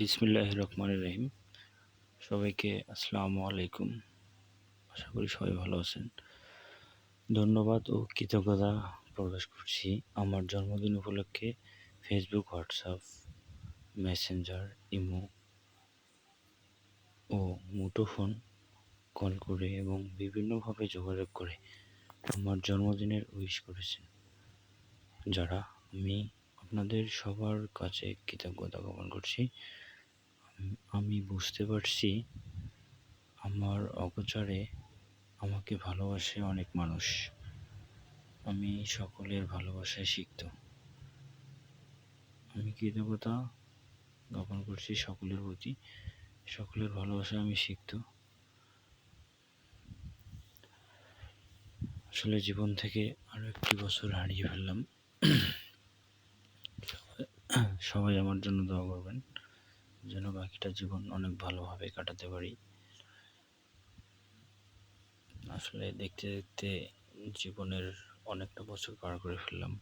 বিসমিল্লাহ রহমান রহিম। সবাইকে আসসালামু আলাইকুম। আশা করি সবাই ভালো আছেন। ধন্যবাদ ও কৃতজ্ঞতা প্রকাশ করছি আমার জন্মদিন উপলক্ষে ফেসবুক হোয়াটসঅ্যাপ মেসেঞ্জার ইমো ও মুঠোফোন কল করে এবং বিভিন্নভাবে যোগাযোগ করে আমার জন্মদিনের উইশ করেছেন, যারা আমি আপনাদের সবার কাছে কৃতজ্ঞতা জ্ঞাপন করছি। আম- বুঝতে পারছি আমার অগোচরে আমাকে ভালোবাসে অনেক মানুষ। আমি সকলের ভালোবাসায় শিখত আমি কৃতজ্ঞতা জ্ঞাপন করছি সকলের প্রতি। সকলের ভালোবাসায় আমি শিখত আসলে জীবন থেকে আরও একটি বছর হারিয়ে ফেললাম। সবাই আমার জন্য দোয়া করবেন। যেন বাকিটা জীবন অনেক ভালোভাবে কাটাতে পারি। আসলে দেখতে দেখতে জীবনের অনেকটা বছর পার করে ফেললাম।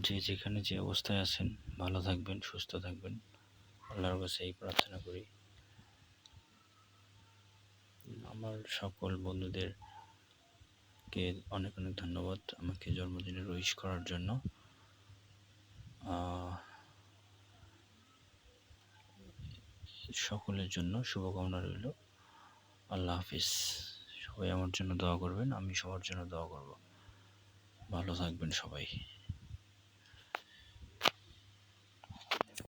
যে যেখানে যে অবস্থায় আছেন, ভালো থাকবেন, সুস্থ থাকবেন। আল্লাহর কাছে এই প্রার্থনা করি। আমার সকল বন্ধুদের কে অনেক অনেক ধন্যবাদ আমাকে জন্মদিনের উইশ করার জন্য। সকলের জন্য শুভকামনা রইল। আল্লাহ হাফিজ। সবাই আমার জন্য দোয়া করবেন, আমি সবার জন্য দোয়া করব। ভালো থাকবেন সবাই।